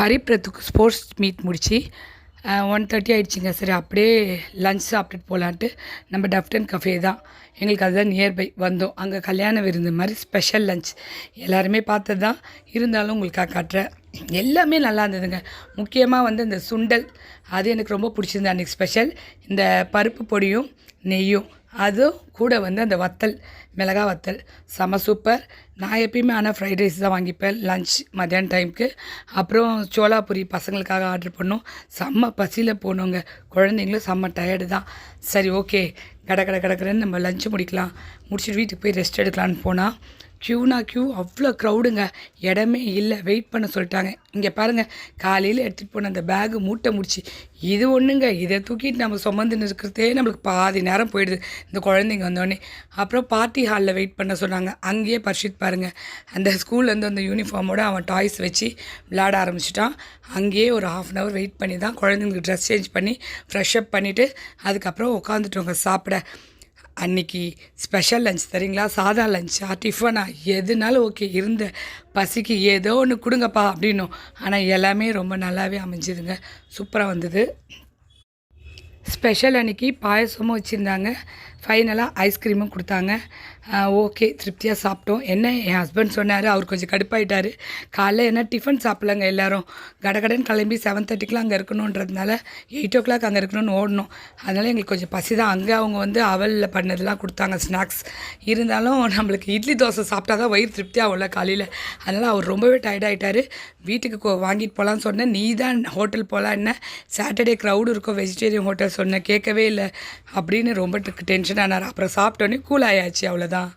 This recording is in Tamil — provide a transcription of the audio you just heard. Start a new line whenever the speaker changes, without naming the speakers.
பரிப்ரத்துக்கு ஸ்போர்ட்ஸ் மீட் முடிச்சு ஒன் தேர்ட்டி ஆகிடுச்சிங்க சரி அப்படியே லஞ்ச் சாப்பிட்டுட்டு போகலான்ட்டு நம்ம டஃப்டன் கஃபே தான். எங்களுக்கு அதுதான் நியர்பை வந்தோம். அங்கே கல்யாண விருந்து மாதிரி ஸ்பெஷல் லஞ்ச் எல்லாருமே பார்த்தது தான். இருந்தாலும் உங்களுக்காக காட்டுறேன். எல்லாமே நல்லா இருந்ததுங்க. முக்கியமாக வந்து இந்த சுண்டல். அது எனக்கு ரொம்ப பிடிச்சிருந்தது அன்றைக்கி ஸ்பெஷல் இந்த பருப்பு பொடியும் நெய்யும் அதுவும் கூட வந்து அந்த வத்தல் மிளகா வத்தல். செம சூப்பர். நான் எப்பயுமே ஆனால் ஃப்ரைட் ரைஸ் தான் வாங்கிப்பேன். லஞ்ச் மத்தியான டைமுக்கு அப்புறம் சோலாபுரி பசங்களுக்காக ஆர்டர் பண்ணோம். செம்ம பசியில் போனோங்க. குழந்தைங்களும் செம்ம டயர்டு தான். சரி ஓகே கட கட கடக்கிறேன்னு நம்ம லஞ்சு முடிக்கலாம். முடிச்சுட்டு வீட்டுக்கு போய் ரெஸ்ட் எடுக்கலான்னு போனால் க்யூனா க்யூ அவ்வளோ க்ரௌடுங்க இடமே இல்லை. வெயிட் பண்ண சொல்லிட்டாங்க. இங்கே பாருங்கள் காலையில் எடுத்துகிட்டு போன அந்த பேகு மூட்டை முடிச்சு. இது ஒன்றுங்க இதை தூக்கிட்டு நம்ம சுமந்துன்னு இருக்கிறதே நம்மளுக்கு பாதி நேரம் போயிடுது. இந்த குழந்தைங்க வந்தோடனே. அப்புறம் பார்ட்டி ஹாலில் வெயிட் பண்ண சொன்னாங்க. அங்கேயே பர்ஷித் பாருங்கள் அந்த ஸ்கூல்லேருந்து அந்த யூனிஃபார்மோடு அவன் டாய்ஸ் வச்சு விளையாட ஆரம்பிச்சிட்டான். அங்கேயே ஒரு ஹாஃப் அன் ஹவர் வெயிட் பண்ணி தான் குழந்தைங்களுக்கு ட்ரெஸ் சேஞ்ச் பண்ணி ஃப்ரெஷ் அப் பண்ணிவிட்டு அதுக்கப்புறம் உட்காந்துட்டோங்க சாப்பிட அன்னைக்கு ஸ்பெஷல் லஞ்ச் தரீங்களா? சாதா லஞ்சா டிஃபனா எதுனாலும் ஓகே இருந்த பசிக்கு ஏதோ ஒன்று கொடுங்கப்பா அப்படின்னும். ஆனால் எல்லாமே ரொம்ப நல்லாவே அமைஞ்சுதுங்க. சூப்பராக வந்தது. ஸ்பெஷல் அன்றைக்கி பாயசமும் வச்சுருந்தாங்க. ஃபைனலாக ஐஸ்கிரீமும் கொடுத்தாங்க. ஓகே திருப்தியாக சாப்பிட்டோம். என்ன? என் ஹஸ்பண்ட் சொன்னார் அவர் கொஞ்சம் கடுப்பாயிட்டார். காலைல என்ன டிஃபன் சாப்பிட்லங்க எல்லோரும். கடகடன் கிளம்பி செவன் தேர்ட்டிக்கெலாம் அங்கே இருக்கணுன்றதுனால எயிட் ஓ கிளாக் அங்கே இருக்கணும்னு ஓடணும். அதனால் எங்களுக்கு கொஞ்சம் பசி தான். அங்கே அவங்க வந்து அவலில் பண்ணதெல்லாம் கொடுத்தாங்க ஸ்நாக்ஸ் இருந்தாலும் நம்மளுக்கு இட்லி தோசை சாப்பிட்டா தான் வயிறு திருப்தியாக உள்ள காலையில். அதனால் அவர் ரொம்பவே டயர்டாயிட்டார் வீட்டுக்கு வாங்கிட்டு போகலான்னு சொன்னேன். நீ தான் ஹோட்டல் போகலாம் என்ன? சாட்டர்டே க்ரௌடு இருக்கும் வெஜிடேரியன் ஹோட்டல்ஸ் சொன்னேன் கேட்கவே இல்லை. அப்படின்னு ரொம்ப டென்ஷன் ஆனார். அப்புறம் சாப்பிட்டோன்னே கூல் ஆயாச்சு அவ்வளோதான்